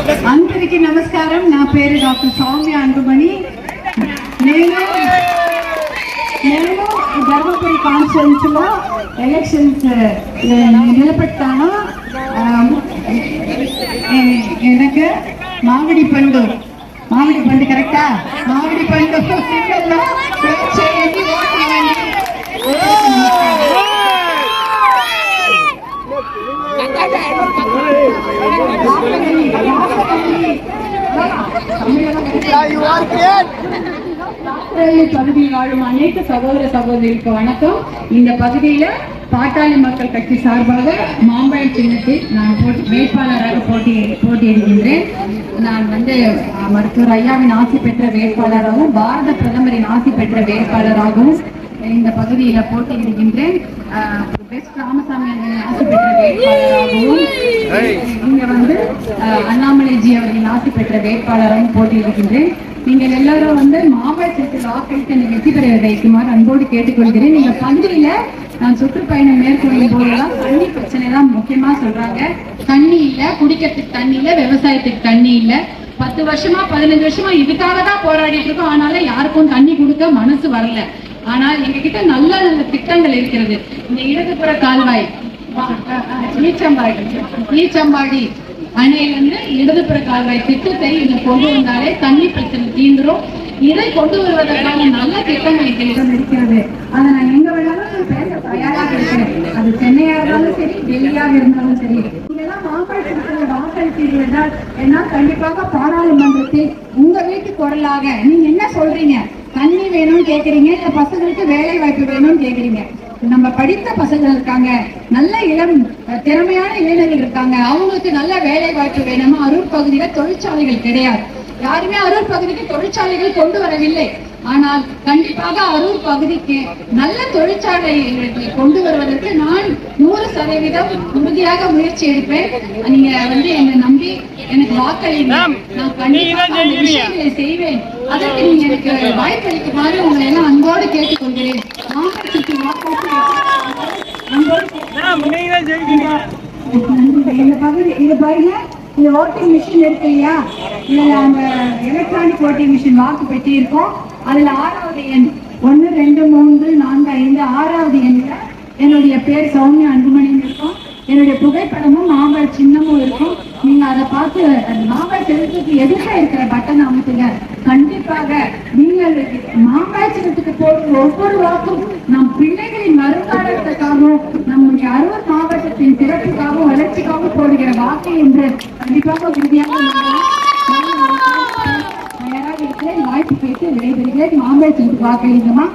అందరికీ నమస్కారం నా పేరు డాక్టర్ సౌమ్య అంకుమణి నేను నేను ధర్మపురి కాన్స్టిట్యూన్స్ లో ఎలక్షన్స్ నిలబెట్టాను ఆ, ఎ- எனக்கு మామిడి పండు మామిడి పండు కరెక్టా మామిడి పండు సింగల్లో ఓట్ பகுதியில் வாழும் அனைத்து சகோதர சகோதரிக்கு வணக்கம். இந்த பகுதியில பாட்டாளி மக்கள் கட்சி சார்பாக மாம்பழம் சின்னத்தில் நான் போட்டி வேட்பாளராக போட்டி போட்டியிடுகின்றேன். நான் வந்து மருத்துவர் ஐயாவின் ஆசி பெற்ற வேட்பாளராகவும் பாரத பிரதமரின் ஆசி பெற்ற வேட்பாளராகவும் இந்த பகுதியில போட்டியிடுகின்றேன். பெஸ்ட் ராமசாமி ஆசி பெற்ற வேட்பாளராகவும். அண்ணாமலைஜி அவர்கள் ஆசி பெற்ற வேட்பாளராகவும் போட்டியிடுகின்றேன். நீங்கள் எல்லாரும் வந்து மாமல்லத்தில் வாக்களித்து என்னை வெற்றி பெற வைக்குமாறு அன்போடு கேட்டுக்கொள்கிறேன். நீங்க பகுதியில நான் சுற்றுப்பயணம் மேற்கொள்ளும் போதெல்லாம் தண்ணி பிரச்சனை தான் முக்கியமா சொல்றாங்க. தண்ணி இல்லை குடிக்கிறதுக்கு தண்ணி இல்லை விவசாயத்துக்கு தண்ணி இல்லை. பத்து வருஷமா பதினஞ்சு வருஷமா இதுக்காக தான் போராடிட்டு இருக்கோம். ஆனாலும் யாருக்கும் தண்ணி கொடுக்க மனசு வரல. ஆனால் எங்க கிட்ட நல்ல நல்ல திட்டங்கள் இருக்கிறது. இந்த இடதுபுற கால்வாய் ஈச்சம்பாடி ஈச்சம்பாடி ஈச்சம்பாடி அணையிலிருந்து இடதுபுற கால்வாய் திட்டத்தை இதை கொண்டு வந்தாலே தண்ணி பிரச்சனை தீந்துரும். இதை கொண்டு வருவதற்கான நல்ல திட்டங்கள் எங்களிடம் இருக்கிறது அதை நான் எங்க வேணாலும் பேச தயாராக இருக்கிறேன். அது சென்னையா இருந்தாலும் சரி டெல்லியாக இருந்தாலும் சரி. நீங்கெல்லாம் மாம்பழத்திற்கு வாக்களித்தீர்கள் என்றால் என்னால் கண்டிப்பாக பாராளுமன்றத்தில் உங்க வீட்டு குரலாக நீங்க என்ன சொல்றீங்க? தண்ணி வேணும்னு கேக்குறீங்க இல்ல பசங்களுக்கு வேலை வாய்ப்பு வேணும்னு கேக்குறீங்க? நம்ம படித்த பசங்க இருக்காங்க. நல்ல இளம் திறமையான இளைஞர்கள் இருக்காங்க. அவங்களுக்கு நல்ல வேலை வாய்ப்பு வேணுமா அரூர் பகுதியில தொழிற்சாலைகள் கிடையாது. யாருமே அரூர் பகுதிக்கு தொழிற்சாலைகள் கொண்டு வரவில்லை. ஆனால் கண்டிப்பாக அரூர் பகுதிக்கு நல்ல தொழிற்சாலைகளை கொண்டு வருவதற்கு நான் நூறு சதவீதம் உறுதியாக முயற்சி எடுப்பேன். நீங்க வந்து என்னை நம்பி எனக்கு வாக்களிங்க. நான் கண்டிப்பாக விஷயங்களை செய்வேன். அதற்கு நீங்க எனக்கு வாய்ப்பு அளிக்குமாறு உங்களை எல்லாம் அன்போடு கேட்டுக்கொள்கிறேன். அன்போடு நன்றி. இந்த பகுதி இது பாருங்க இந்த ஓட்டிங் மிஷின் இருக்கு இல்லையா? இதுல நாங்க எலக்ட்ரானிக் ஓட்டிங் மிஷின் வாக்கு பெட்டி இருக்கோம் அதுல ஆறாவது எண் ஒன்னு ரெண்டு மூன்று நான்கு ஐந்து ஆறாவது எண்ணில் என்னுடைய பேர் சௌமியா அன்புமணின்னு இருக்கும். என்னுடைய புகைப்படமும் மாம்பழ சின்னமும் இருக்கும். நீங்க அதை பார்த்து அந்த மாம்பழ சின்னத்துக்கு எதிர்க்க இருக்கிற பட்டன் அமைத்துங்க. கண்டிப்பாக நீங்கள் மாம்பழ சின்னத்துக்கு போடும் ஒவ்வொரு வாக்கும் நம் பிள்ளைகளின் வருங்காலத்துக்காகவும் நம்முடைய அரூர் மாவட்டத்தின் சிறப்புக்காகவும் வளர்ச்சிக்காகவும் போடுகிற வாக்கு என்று கண்டிப்பாக உறுதியாக தயாராக இருக்கிறேன் வாய்ப்பு கேட்டு விடைபெறுகிறேன். மாம்பழ வாக்களிக்குமா